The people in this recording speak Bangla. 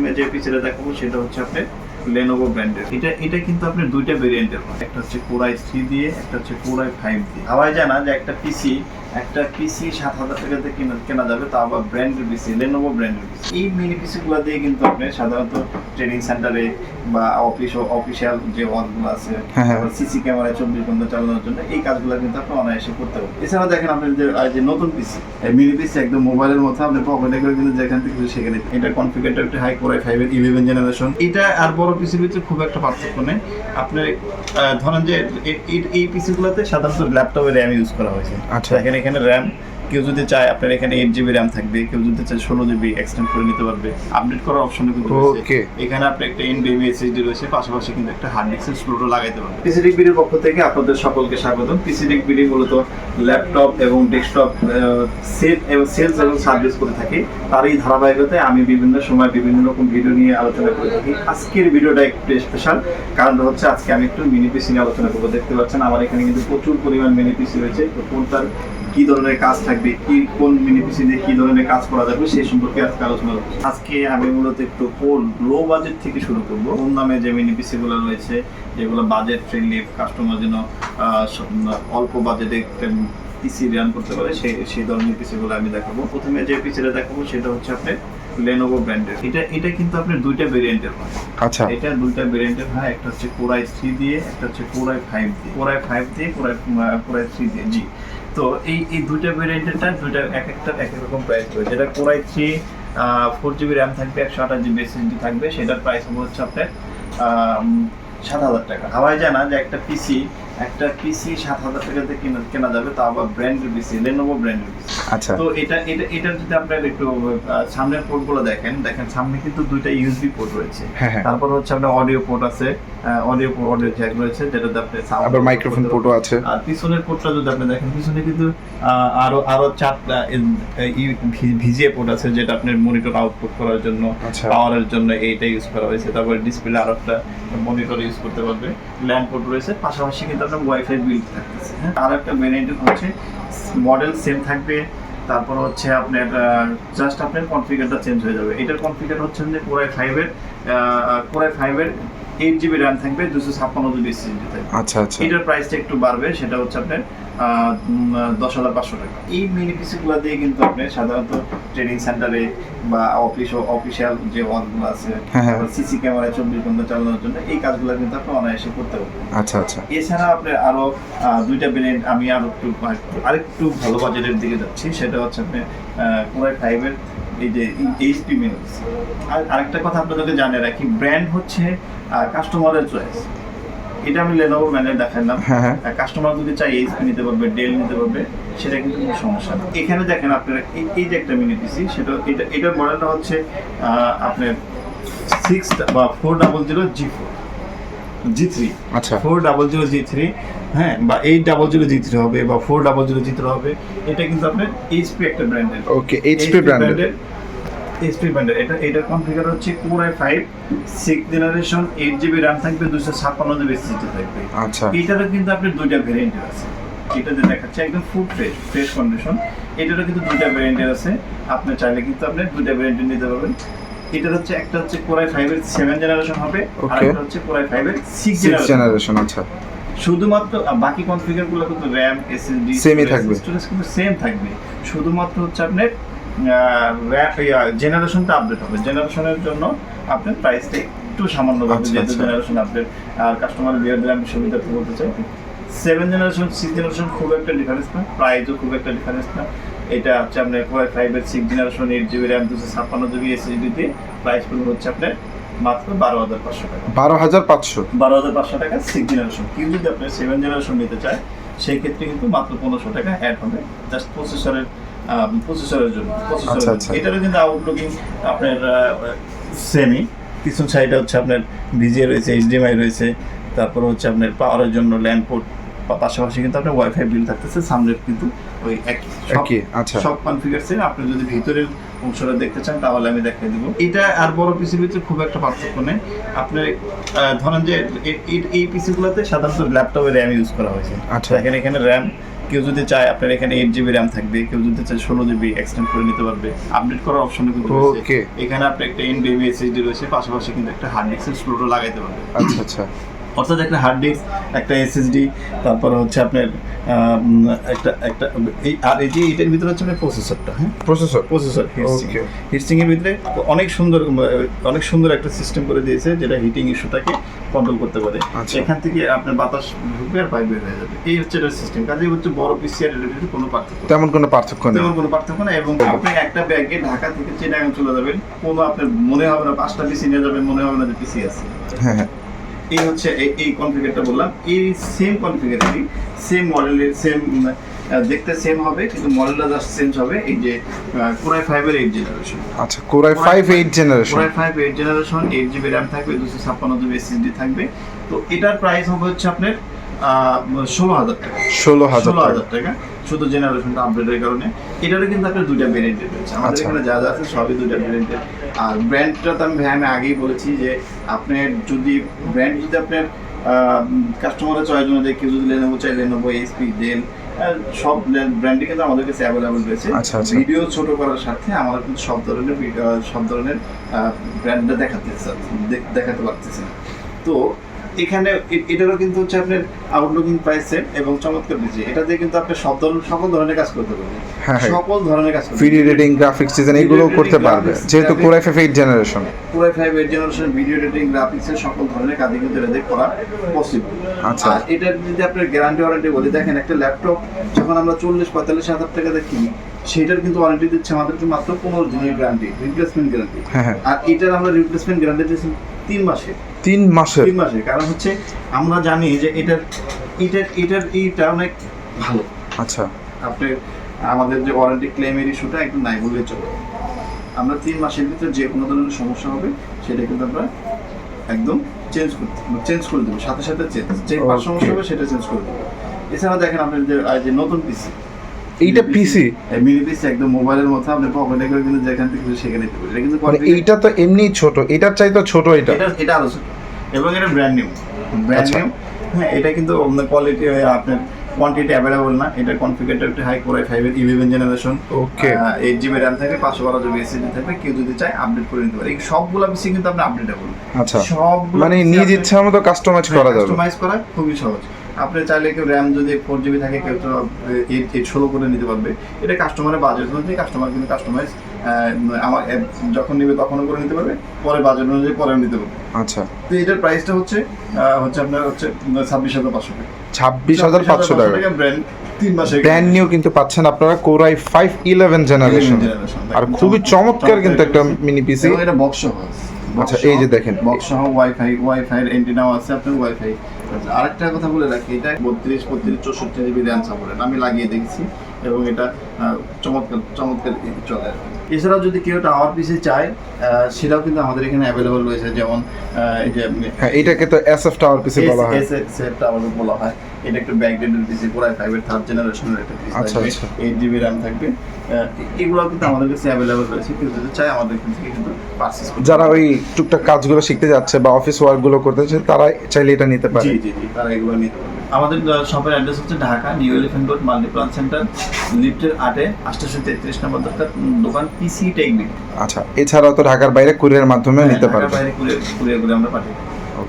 প্রথমে যে পিসিটা দেখাবো সেটা হচ্ছে আপনি লেনোভো ব্র্যান্ডের এটা এটা কিন্তু আপনার দুইটা ভেরিয়েন্টের একটা হচ্ছে কোরাই থ্রি দিয়ে, একটা হচ্ছে কোরাই ফাইভ দিয়ে। আবার জানা যে একটা পিসি একটা পিসি সাত হাজার টাকাতে কেনা কেনা যাবে তা আবার ব্র্যান্ডের পিসি লেনোভো ব্র্যান্ডের পিসি এই মিনি পিসিগুলো দিয়ে কিন্তু আপনি সাধারণত ট্রেনিং সেন্টারে বা অফিস অফিসিয়াল যে আছে হ্যাঁ, হ্যাঁ। সিসি ক্যামেরায় চব্বিশ ঘণ্টা চালানোর জন্য এই কাজগুলো কিন্তু আপনি অনায়াসে করতে পারবেন। এছাড়া দেখেন আপনি যে যে নতুন পিসি মিনি পিসি একদম মোবাইলের মতো আপনি পকেটে করে কিন্তু যেখান থেকে সেখানে এটা কনফিগারটা একটা হাই ফাইভ ইলেভেন জেনারেশন এটা আর বড় পিসির ভিতরে খুব একটা পার্থক্য নেই। আপনি ধরেন যে এই পিসিগুলোতে সাধারণত ল্যাপটপে র্যাম ইউজ করা হয়েছে। আচ্ছা। দেখেন এখানে র্যাম কেউ যদি চায় আপনার এখানে এইট জিবি র্যাম থাকবে কেউ যদি চায় ষোলো জিবি এক্সটেন্ড করে নিতে পারবে। আপডেট করার অপশন কিন্তু রয়েছে. এখানে আপনি একটা এনবিএমই এসএসডি রয়েছে পাশাপাশি কিন্তু একটা হার্ড ডিস্কের স্লোটও লাগাইতে পারবেন। পিসিডিক বিডির পক্ষ থেকে আপনাদের সকলকে স্বাগতম। পিসিডিক বিডি মূলত ল্যাপটপ এবং ডেস্কটপ সেল এবং সেলস এবং সার্ভিস করে থাকি। তার এই ধারাবাহিকতায় আমি বিভিন্ন সময় বিভিন্ন রকম ভিডিও নিয়ে আলোচনা করে থাকি। আজকের ভিডিওটা একটু স্পেশাল কারণ হচ্ছে আজকে আমি একটু মিনি পিসি নিয়ে আলোচনা করব। দেখতে পাচ্ছেন আমার এখানে কিন্তু প্রচুর পরিমাণ মিনি পিসি রয়েছে। তো কোনটার কি ধরনের কাজ থাকবে কি কোন মিনি পিসি কি ধরনের কাজ করা যাবে সেই সম্পর্কে আজকে আলোচনা করব। আজকে আমি মূলত একটু কোন লো বাজেট থেকে শুরু করব কোন নামে যে মিনি পিসি গুলো রয়েছে যেগুলো বাজেট ফ্রেন্ডলি কাস্টমার যেন অল্প বাজেটে পিসি রান করতে পারে সেই সেই ধরনের পিসি গুলো আমি দেখাবো। প্রথমে যে পিসিটা দেখাবো সেটা হচ্ছে আপনার লেনোভো ব্র্যান্ডের এটা এটা কিন্তু আপনার দুইটা ভেরিয়েন্টের হয়। আচ্ছা। এটা দুইটা ভেরিয়েন্টের হয় একটা হচ্ছে কোরাই থ্রি দিয়ে একটা হচ্ছে কোরাই ফাইভ দিয়ে। কোরাই ফাইভ দিয়ে core i core i three দিয়ে জি। তো এই এই দুইটা ভেরিয়েন্টেরটা দুইটা এক একটা, এক এক রকম প্রাইস রয়েছে যেটা core i three four GB RAM থাকবে, একশো আঠাশ জিবি এসএসডি থাকবে। সেটার প্রাইস হবে হচ্ছে আপনার সাত হাজার টাকা। সবাই জানা যে একটা পিসি একটা পিসি সাত হাজার টাকাতে কেনা কেনা যাবে তা আবার ব্র্যান্ডের পিসি লেনোভো ব্র্যান্ডের পিসি আচ্ছা। তো এটা এটা এটার যদি আপনার একটু সামনের পোর্টগুলো দেখেন দেখেন সামনে কিন্তু দুইটা ইউএসবি পোর্ট রয়েছে। হ্যাঁ হ্যাঁ। তারপর হচ্ছে আপনার অডিও পোর্ট আছে অডিও পোর্ট অডিও জ্যাক রয়েছে যেটাতে আপনি আবার মাইক্রোফোন পোর্টও আছে। আর পিছনের পোর্টটা যদি আপনি দেখেন পিছনে কিন্তু আরও আরও চারটা ভিজিএ পোর্ট আছে যেটা আপনার মনিটর আউটপুট করার জন্য আচ্ছা। পাওয়ারের জন্য এইটা ইউজ করা হয়েছে। তারপরে ডিসপ্লে আরও একটা মনিটর ইউজ করতে পারবে। ল্যান্ড পোর্ট রয়েছে। পাশাপাশি কিন্তু আপনার ওয়াইফাই বিল থাকতেছে হ্যাঁ? আর একটা ভ্যারিয়েন্ট হচ্ছে মডেল সেম থাকবে তারপর হচ্ছে আপনার জাস্ট আপনার কনফিগারটা চেঞ্জ হয়ে যাবে। এটার কনফিগার হচ্ছে যে কোরাই ফাইভের কোরাই ফাইভের এইট জিবি র্যাম থাকবে দুশো ছাপ্পান্ন জিবি এসএসডি থাকবে। আচ্ছা আচ্ছা। এটার প্রাইসটা একটু বাড়বে সেটা হচ্ছে আপনার দশ হাজার পাঁচশো টাকা। এই মিনি পিসিগুলো দিয়ে কিন্তু আপনি সাধারণত ট্রেনিং সেন্টারে বা অফিস অফিসিয়াল যে ওয়ার্কগুলো আছে হ্যাঁ, হ্যাঁ। সিসি ক্যামেরায় চব্বিশ ঘণ্টা চালানোর জন্য এই কাজগুলো কিন্তু আপনি অনায়াসে করতে পারবেন। আচ্ছা আচ্ছা। এছাড়া আপনার আরও দুইটা ব্র্যান্ড আমি আরও একটু আরেকটু ভালো বাজেটের দিকে যাচ্ছি সেটা হচ্ছে আপনি কোরাই ফাইভের এই যে এইচপি মিনিটস আর আরেকটা কথা আপনাদেরকে জানিয়ে রাখি ব্র্যান্ড হচ্ছে কাস্টমারের চয়েস এটা আমি লেনোভো ব্র্যান্ডের দেখালাম হ্যাঁ হ্যাঁ। কাস্টমার যদি চাই এইচপি নিতে পারবে ডেল নিতে পারবে সেটা কিন্তু কোনো সমস্যা না। এখানে দেখেন আপনারা এই- এই যে একটা মিনি পিসি সেটা এটা এটার মডেলটা হচ্ছে আপনার সিক্স বা four double zero G four G three আচ্ছা। Four double zero G three হ্যাঁ বা eight double zero G three হবে বা four double zero G three হবে এটা কিন্তু আপনার এইচপি একটা ব্র্যান্ডের ওকে এইচপি ব্র্যান্ডের ব্র্যান্ডের এটা এটার কনফিগার হচ্ছে core I five six generation eight GB RAM থাকবে দুশো ছাপ্পান্ন জিবি এসএসডি থাকবে। আচ্ছা। এটারও কিন্তু আপনার দুইটা আছে। এটাতে দেখাচ্ছে একদম ফুল ফ্রেশ ফ্রেশ কন্ডিশন এটারও কিন্তু দুইটা ভ্যারিয়েন্টের আছে। আপনি চাইলে কিন্তু আপনি দুইটা ভ্যারিয়েন্টের নিতে পারবেন। এটার হচ্ছে একটা হচ্ছে কোরাই ফাইভের সেভেন জেনারেশন হবে আর একটা হচ্ছে কোরাই ফাইভের সিক্স সিক্স জেনারেশন আচ্ছা। শুধুমাত্র বাকি কনফিগারগুলো কিন্তু র্যাম এসএসডি Same-ই থাকবে। স্টোরেজ কিন্তু সেম থাকবে। শুধুমাত্র হচ্ছে আপনার জেনারেশনটা আপডেট হবে। জেনারেশনের জন্য আপনার প্রাইসটা একটু সামান্য আচ্ছা, যেহেতু আচ্ছা। জেনারেশন আপডেট আর কাস্টমার দিলে আমি সুবিধা বলতে চাই। সেভেন জেনারেশন সিক্স জেনারেশন খুব একটা ডিফারেন্স না প্রাইসও খুব একটা ডিফারেন্স না। এটা হচ্ছে আপনার কোয়াই ফাইভের six generation eight GB RAM দুশো ছাপ্পান্ন জিবি এসএসডিতে প্রাইস পড়বে হচ্ছে আপনার মাত্র বারো হাজার পাঁচশো টাকা। বারো হাজার পাঁচশো? বারো হাজার পাঁচশো টাকা সিক্স জেনারেশন কেউ যদি আপনি সেভেন জেনারেশন নিতে চায় সেই ক্ষেত্রে কিন্তু মাত্র পনেরোশো টাকা অ্যাড হবে। জাস্ট প্রসেসরের প্রসেসরের জন্য আচ্ছা, আচ্ছা। এটারও কিন্তু আউটলুকিং আপনার সেমি পিছন সাইডে হচ্ছে আপনার ভিজিএ রয়েছে এইচডিএমআই রয়েছে তারপর হচ্ছে আপনার পাওয়ারের জন্য ল্যান্ড পোর্ট পাশাপাশি কিন্তু আপনার ওয়াইফাই বিল থাকতেছে সামনের কিন্তু ওই একই। আচ্ছা। সব কনফিগার সেম আপনি যদি ভিতরের অংশটা দেখতে চান তাহলে আমি দেখিয়ে দিব। এটা আর বড় পিসির ভিতরে খুব একটা পার্থক্য নেই। আপনি ধরেন যে এই পিসিগুলোতে সাধারণত ল্যাপটপে র্যাম ইউজ করা হয়েছে। আচ্ছা। দেখেন এখানে র্যাম কেউ যদি চায় আপনার এখানে এইট জিবি র্যাম থাকবে কেউ যদি চায় ষোলো জিবি এক্সটেন্ড করে নিতে পারবে। আপডেট করার অপশন কিন্তু. এখানে আপনি একটা এনবিএমই এসএসডি রয়েছে পাশাপাশি কিন্তু একটা হার্ড ডিস্কের স্লোটও লাগাইতে পারবে আচ্ছা আচ্ছা। অর্থাৎ একটা হার্ড ডিস্ক একটা এসএসডি তারপর হচ্ছে আপনার একটা একটা এই আর এই যে এটার ভিতরে হচ্ছে আপনার প্রসেসরটা হ্যাঁ? Processor processor heatsink. এর ভিতরে অনেক সুন্দর অনেক সুন্দর একটা সিস্টেম করে দিয়েছে যেটা হিটিং ইস্যুটাকে কন্ট্রোল করতে পারে। আচ্ছা। এখান থেকে আপনার বাতাস ঢুকবে আর বাইরে বের হয়ে যাবে। এই হচ্ছে এটার সিস্টেম কাজে হচ্ছে বড় পিসি আর এটার ভিতরে কোনো পার্থক্য তেমন কোনো পার্থক্য নেই। তেমন কোনো পার্থক্য না এবং আপনি একটা ব্যাগে ঢাকা থেকে চিটাগাং চলে যাবেন কোনো আপনার মনে হবে না পাঁচটা পিসি নিয়ে যাবেন মনে হবে না যে পিসি আছে। হ্যাঁ হ্যাঁ। এই হচ্ছে এই- কনফিগারটা বললাম। এই সেম কনফিগারটি সেম মডেলের সেম দেখতে সেম হবে কিন্তু মডেলটা জাস্ট চেঞ্জ হবে। এই যে কোরাই ফাইভের এইট জেনারেশন আচ্ছা core i five eight generation core i five eight generation eight GB RAM থাকবে দুশো ছাপ্পান্ন জিবি এসএসডি থাকবে। তো এটার প্রাইস হবে হচ্ছে আপনার ষোলো হাজার টাকা। ষোলো হাজার ষোলো টাকা। হাজার টাকা। শুধু জেনারেশনটা আপডেটের কারণে। এটারও কিন্তু আপনার দুইটা ভেরিয়েন্টের রয়েছে আমাদের আচ্ছা। এখানে যা যা আছে সবই দুইটা ভেরিয়েন্টের আর ব্র্যান্ডটা তো আমি ভাই আমি আগেই বলেছি যে আপনার যদি ব্র্যান্ড যদি আপনার কাস্টমারের চয়েস অনুযায়ী কেউ যদি লেনোভো চাই লেনোভো এইচপি ডেল সব ব্র্যান্ডই কিন্তু আমাদের কাছে অ্যাভেলেবল রয়েছে। আচ্ছা, আচ্ছা। ভিডিও ছোট করার সাথে আমরা কিন্তু সব ধরনের সব ধরনের ব্র্যান্ডটা দেখাতে দেখাতে পারতেছি তো এখানে এটারও কিন্তু হচ্ছে আপনার আউটলুকিং প্রাইস সেট এবং চমৎকার ডিজাইন এটা দিয়ে কিন্তু আপনি সব ধরনের সকল ধরনের কাজ করতে পারবেন। হ্যাঁ, হ্যাঁ। সকল ধরনের কাজ video editing graphics design editing, করতে পারবে যেহেতু core i five eight generation পুরাই five eight generation video editing গ্রাফিক্সের সকল ধরনের কাজই কিন্তু এটা দিয়ে করা পসিবল আচ্ছা। আর এটার যদি আপনার গ্যারান্টি ওয়ারেন্টি বলি দেখেন একটা ল্যাপটপ যখন আমরা চল্লিশ পঁয়তাল্লিশ হাজার টাকা দিয়ে কিনি সেটার কিন্তু ওয়ারেন্টি দিচ্ছে আমাদেরকে মাত্র পনেরো দিনের গ্যারান্টি রিপ্লেসমেন্ট গ্যারান্টি আর এটার আমরা রিপ্লেসমেন্ট গ্যারান্টি দিচ্ছি তিন মাসে। তিন মাসের? তিন মাসে কারণ হচ্ছে আমরা জানি যে এটার এটার এটার এইটা অনেক ভালো। আচ্ছা। আপনি আমাদের যে ওয়ারেন্টি ক্লেমের ইস্যুটা একটু নাই বলে চলে। আমরা তিন মাসের ভিতরে যে কোনো ধরনের সমস্যা হবে সেটা কিন্তু আমরা একদম চেঞ্জ করতে চেঞ্জ করে দেবো সাথে সাথে চেঞ্জ যে সমস্যা হবে সেটা চেঞ্জ করে দেবো। এছাড়া দেখেন আপনার যে নতুন পিসি এইটা পিসি মিনি পিসি একদম মোবাইলের মতো আপনি পকেটে করে কিন্তু যেখান থেকে সেখানে এটা কিন্তু মানে এইটা তো এমনি ছোট এটার চাইতে ছোট এটা। এটা এটা আরও ছোট। এবং এটা ব্র্যান্ড নিউ ব্র্যান্ড। নিউ হ্যাঁ এটা কিন্তু আপনার কোয়ালিটি আপনার কোয়ান্টিটি অ্যাভেলেবল না। এটা কনফিগারটা একটু হাই করে ফাইভের eleven generation Okay. Eight GB RAM থাকবে পাঁচশো বারো জিবি এসএসডি থাকবে। কেউ যদি চায় আপডেট করে নিতে পারে। এই সবগুলো বেশি কিন্তু আপনি আপডেটেবল আচ্ছা। সবগুলো মানে নিজ ইচ্ছা মতো কাস্টমাইজ করা যাবে। কাস্টমাইজ করা খুবই সহজ। আপনি চাইলে কেউ র্যাম যদি ফোর জিবি থাকে কেউ তো এইট এইট ষোলো করে নিতে পারবে। এটা কাস্টমারের বাজেট অনুযায়ী কাস্টমার কিন্তু কাস্টমাইজ আমার যখন নেবে তখনও করে নিতে পারবে পরে বাজেট অনুযায়ী পরে নিতে পারবে। আচ্ছা। তো এটার প্রাইসটা হচ্ছে হচ্ছে আপনার হচ্ছে ছাব্বিশ হাজার পাঁচশো টাকা। ছাব্বিশ হাজার পাঁচশো টাকা। ব্র্যান্ড তিন মাসে ব্র্যান্ড নিউ কিন্তু পাচ্ছেন আপনারা core i five eleven generation আর খুবই চমৎকার কিন্তু একটা মিনি পিসি এটা বক্স সহ। আচ্ছা, এই যে দেখেন। বক্স সহ ওয়াইফাই ওয়াইফাই এর এন্টিনাও আছে আপনার ওয়াইফাই আরেকটা কথা বলে রাখি এটা বত্রিশ বত্রিশ চৌষট্টি জিবি র্যাম সাপোর্টেড আমি লাগিয়ে দেখেছি এবং এটা চমৎকার চমৎকার চলে এছাড়াও যদি কেউ টাওয়ার পিসি চায় সেটাও কিন্তু আমাদের এখানে অ্যাভেলেবল রয়েছে যেমন এই যে হ্যাঁ এটাকে তো এস এফ টাওয়ার পিসি বলা হয়। সেটটা আমাদের বলা হয়। এটা একটু ব্যাকডেটেড পিসি পুরাই ফাইভের থার্ড জেনারেশনের একটা পিসি আচ্ছা, থাকবে আচ্ছা। এইট জিবি র্যাম থাকবে। এগুলো কিন্তু আমাদের কাছে অ্যাভেলেবল রয়েছে। কেউ যদি চায় আমাদের থেকে কিন্তু পারচেস যারা ওই টুকটাক কাজগুলো শিখতে যাচ্ছে বা অফিস ওয়ার্কগুলো করতে যাচ্ছে তারা চাইলে এটা নিতে পারে। জি জি জি তারা এগুলো নিতে আমাদের শপের অ্যাড্রেস হচ্ছে Dhaka New Elephant Road Multiplan Center লিফটের আটে আটশোশো তেত্রিশ নম্বর দোকান দোকান পিসি টেকনিক আচ্ছা এছাড়াও তো ঢাকার বাইরে কুরিয়ার মাধ্যমে নিতে পারবে। বাইরে কুরিয়ার কুরিয়ার করে আমরা পাঠিয়ে।